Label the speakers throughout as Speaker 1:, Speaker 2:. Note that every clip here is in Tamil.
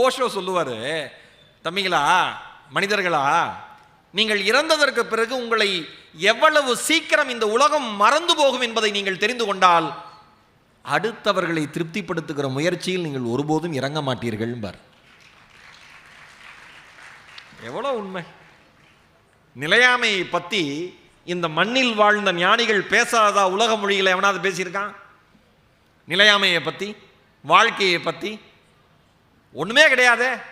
Speaker 1: ஓஷோ சொல்லுவார் தம்பிங்களா மனிதர்களா நீங்கள் இறந்ததற்கு பிறகு உங்களை எவ்வளவு சீக்கிரம் இந்த உலகம் மறந்து போகும் என்பதை நீங்கள் தெரிந்து கொண்டால் அடுத்தவர்களை திருப்திப்படுத்துகிற முயற்சியில் நீங்கள் ஒருபோதும் இறங்க மாட்டீர்கள் பார் எவ்வளோ உண்மை. நிலையாமையை பற்றி இந்த மண்ணில் வாழ்ந்த ஞானிகள் பேசாதா உலக மொழியில் எவனாவது பேசியிருக்கான்? நிலையாமையை பற்றி வாழ்க்கையை பற்றி ஒன்றுமே கிடையாதே.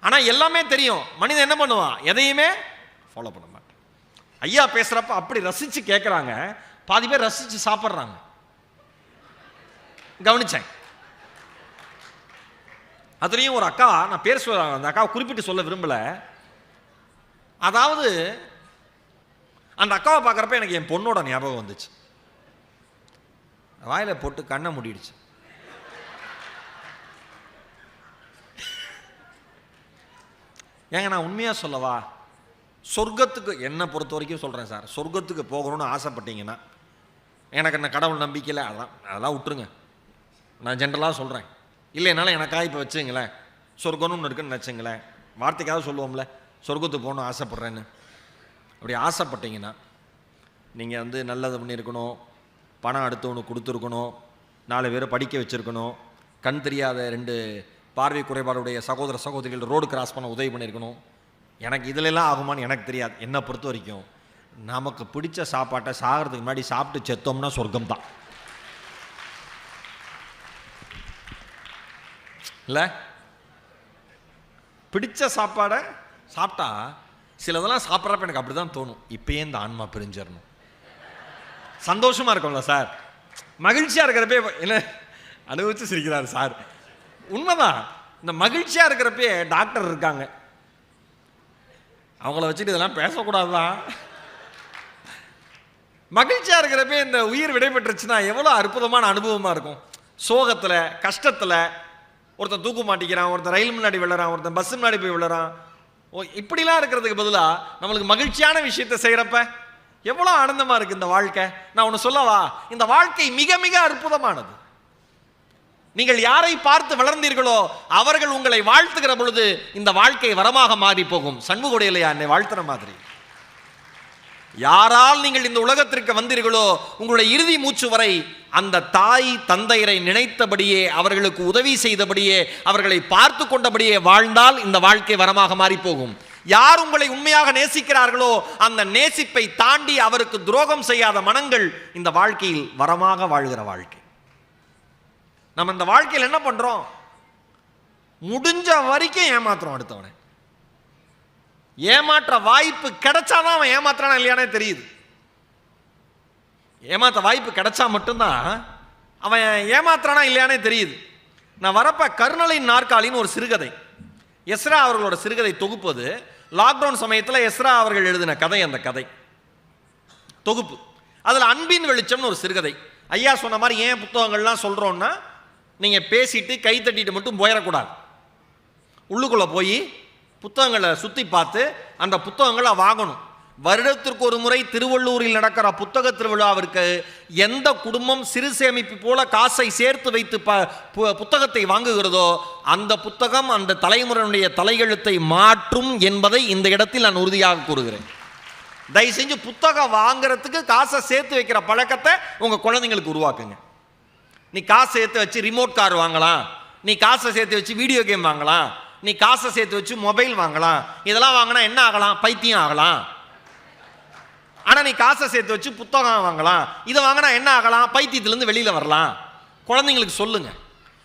Speaker 1: ஆனால் எல்லாமே தெரியும். மனிதன் என்ன பண்ணுவான்? எதையுமே ஃபாலோ பண்ண மாட்டான். ஐயா பேசுகிறப்ப அப்படி ரசித்து கேட்குறாங்க பாதி பேர் ரசித்து சாப்பிட்றாங்க. கவனிச்சேன். அதுலேயும் ஒரு அக்கா நான் பேர் சொல்ல அந்த அக்காவை குறிப்பிட்டு சொல்ல விரும்பல. அதாவது அந்த அக்காவை பார்க்குறப்ப எனக்கு என் பொண்ணோட ஞாபகம் வந்துச்சு. வாயில் போட்டு கண்ணை மூடிடுச்சு. ஏங்க நான் உண்மையாக சொல்லவா? சொர்க்கத்துக்கு என்னை பொறுத்த வரைக்கும் சொல்கிறேன் சார். சொர்க்கத்துக்கு போகணும்னு ஆசைப்பட்டீங்கன்னா எனக்கு என்ன கடவுள் நம்பிக்கையில் அதெல்லாம் அதெல்லாம் விட்டுருங்க. நான் ஜென்ரலாக சொல்கிறேன் இல்லைனாலும் எனக்காக இப்போ வச்சுங்களேன். சொர்க்கம்னு ஒன்று இருக்குன்னு வச்சுங்களேன். வார்த்தைக்காவது சொல்லுவோம்ல சொர்க்கத்துக்கு போகணும்னு ஆசைப்பட்றேன்னு. அப்படி ஆசைப்பட்டீங்கன்னா நீங்கள் வந்து நல்லது பண்ணியிருக்கணும் பணம் அடுத்தவனுக்கு கொடுத்துருக்கணும் நாலு பேரை படிக்க வச்சுருக்கணும் கண் தெரியாத ரெண்டு பார்வை குறைபாடுடைய சகோதர சகோதரிகள் ரோடு கிராஸ் பண்ண உதவி பண்ணியிருக்கணும். எனக்கு இதிலெல்லாம் ஆகுமான்னு எனக்கு தெரியாது. என்னை பொறுத்த வரைக்கும் நமக்கு பிடிச்ச சாப்பாட்டை சாகிறதுக்கு முன்னாடி சாப்பிட்டு செத்தோம்னா சொர்க்கம் தான் இல்லை? பிடிச்ச சாப்பாடை சாப்பிட்டா சிலதெல்லாம் சாப்பிட்றப்ப எனக்கு அப்படி தான் தோணும். இப்பயே இந்த ஆன்மா பிரிஞ்சிடணும் சந்தோஷமா இருக்கும்ல சார்? மகிழ்ச்சியாக இருக்கிறப்பே என்ன? அனுபவிச்சு சிரிக்கிறார் சார். உண்மைதான். இந்த மகிழ்ச்சியாக இருக்கிறப்பே டாக்டர் இருக்காங்க. அவங்கள வச்சுட்டு இதெல்லாம் பேசக்கூடாதுதான். மகிழ்ச்சியாக இருக்கிறப்பே இந்த உயிர் விடைபெற்றுச்சுன்னா எவ்வளோ அற்புதமான அனுபவமாக இருக்கும். சோகத்தில் கஷ்டத்தில் ஒருத்தன் தூக்கு மாட்டிக்கிறான் ஒருத்தன் ரயில் முன்னாடி விழுறான் ஒருத்தன் பஸ் முன்னாடி போய் விழுறான். ஓ இப்படிலாம் இருக்கிறதுக்கு பதிலாக நம்மளுக்கு மகிழ்ச்சியான விஷயத்தை செய்கிறப்ப எவ்வளோ ஆனந்தமாக இருக்குது இந்த வாழ்க்கை. நான் ஒன்று சொல்லவா? இந்த வாழ்க்கை மிக மிக அற்புதமானது. நீங்கள் யாரை பார்த்து வளர்ந்தீர்களோ அவர்கள் உங்களை வாழ்த்துகிற பொழுது இந்த வாழ்க்கை வரமாக மாறி போகும். சண்முகோடையிலையா என்னை வாழ்த்துற மாதிரி. யாரால் நீங்கள் இந்த உலகத்திற்கு வந்தீர்களோ உங்களுடைய இறுதி மூச்சு வரை அந்த தாய் தந்தையரை நினைத்தபடியே அவர்களுக்கு உதவி செய்தபடியே அவர்களை பார்த்து கொண்டபடியே வாழ்ந்தால் இந்த வாழ்க்கை வரமாக மாறி போகும். யார் உங்களை உண்மையாக நேசிக்கிறார்களோ அந்த நேசிப்பை தாண்டி அவருக்கு துரோகம் செய்யாத மனங்கள் இந்த வாழ்க்கையில் வரமாக வாழ்கிற வாழ்க்கை. நம்ம இந்த வாழ்க்கையில் என்ன பண்ணுறோம் முடிஞ்ச வரைக்கும் ஏமாத்துறோம் அடுத்தவனை. ஏமாற்ற வாய்ப்பு கிடைச்சாதான் அவன் ஏமாத்துறானா இல்லையானே தெரியுது. ஏமாத்த வாய்ப்பு கிடைச்சா மட்டும்தான் அவன் ஏமாத்துறானா இல்லையானே தெரியுது. நான் வரப்ப கருணலின் நாற்காலின்னு ஒரு சிறுகதை. எஸ்ரா அவர்களோட சிறுகதை தொகுப்பது. லாக்டவுன் சமயத்தில் எஸ்ரா அவர்கள் எழுதின கதை அந்த கதை. தொகுப்பு. அதில் அன்பின் வெளிச்சம்னு ஒரு சிறுகதை. ஐயா சொன்ன மாதிரி ஏன் புத்தகங்கள்லாம் சொல்கிறோன்னா நீங்கள் பேசிட்டு கை தட்டிட்டு மட்டும் போயிடக்கூடாது உள்ளுக்குள்ளே போய் புத்தகங்களை சுற்றி பார்த்து அந்த புத்தகங்களை வாங்கணும். வருடத்திற்கு ஒரு முறை திருவள்ளூரில் நடக்கிற புத்தக திருவிழாவிற்கு எந்த குடும்பம் சிறு சேமிப்பு போல காசை சேர்த்து வைத்து ப பு- புத்தகத்தை வாங்குகிறதோ அந்த புத்தகம் அந்த தலைமுறையினுடைய தலையெழுத்தை மாற்றும் என்பதை இந்த இடத்தில் நான் உறுதியாக கூறுகிறேன். தயவு செஞ்சு புத்தகம் வாங்குறதுக்கு காசை சேர்த்து வைக்கிற பழக்கத்தை உங்கள் குழந்தைங்களுக்கு உருவாக்குங்க. நீ காசை சேர்த்து வச்சு ரிமோட் கார் வாங்கலாம். நீ காசை சேர்த்து வச்சு வீடியோ கேம் வாங்கலாம். நீ காசை சேர்த்து வச்சு மொபைல் வாங்கலாம். இதெல்லாம் வாங்கினா என்ன ஆகலாம்? பைத்தியம் ஆகலாம். ஆனால் நீ காசை சேர்த்து வச்சு புத்தகம் வாங்கலாம். இதை வாங்கினா என்ன ஆகலாம்? பைத்தியத்துலேருந்து வெளியில் வரலாம். குழந்தைங்களுக்கு சொல்லுங்க.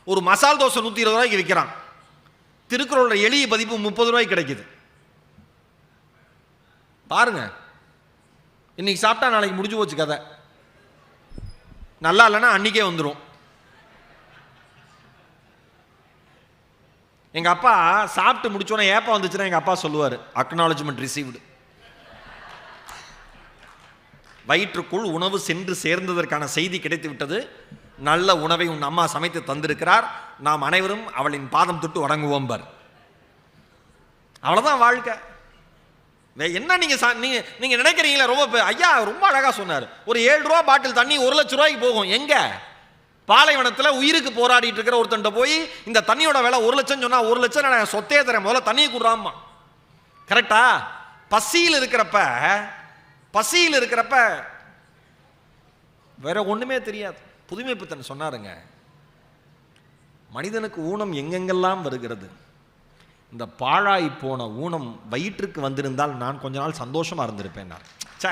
Speaker 1: ஒரு மசால் தோசை நூற்றி இருபது ரூபாய்க்கு விற்கிறான் திருக்குறளோட எளிய பதிப்பு முப்பது ரூபாய்க்கு கிடைக்குது. பாருங்க. இன்னைக்கு சாப்பிட்டா நாளைக்கு முடிஞ்சு போச்சு கதை. நல்லா இல்லைன்னா அன்றைக்கே வந்துடும் எங்கள் அப்பா சாப்பிட்டு முடிச்சோன்னே ஏப்பம் வந்துச்சுன்னா எங்கள் அப்பா சொல்லுவார் அக்னாலஜ்மெண்ட் ரிசீவ்டு வயிற்றுக்குள் உணவு சென்று சேர்ந்ததற்கான செய்தி கிடைத்து விட்டது நல்ல உணவை உன் அம்மா சமைத்து தந்திருக்கிறார். நாம் அனைவரும் அவளின் பாதம் தொட்டு வணங்குவோம் பார். அவ்வளோதான் வாழ்க்கை. என்ன நீங்கள் சா- நீங்கள் நீங்கள் நினைக்கிறீங்களா ரொம்ப ஐயா ரொம்ப அழகாக சொன்னார். ஒரு ஏழு ரூபா பாட்டில் தண்ணி ஒரு லட்ச ரூபாய்க்கு போகும். எங்கே? பாலைவனத்தில் உயிருக்கு போராடிட்டு இருக்கிற ஒருத்தன்ட்ட போய் இந்த தண்ணியோட விலை ஒரு லட்சம் சொன்னால் ஒரு லட்சம் நான் சொத்தே தரேன் முதல்ல தண்ணியை கொடுறாமா கரெக்டா பசியில் இருக்கிறப்ப பசியில் இருக்கிறப்ப வேற ஒன்றுமே தெரியாது. புதுமை பித்தன் சொன்னாருங்க மனிதனுக்கு ஊனம் எங்கெங்கெல்லாம் வருகிறது? இந்த பாழாய் போன ஊனம் வயிற்றுக்கு வந்திருந்தால் நான் கொஞ்ச நாள் சந்தோஷமாக இருந்திருப்பேன் நான். ச்சே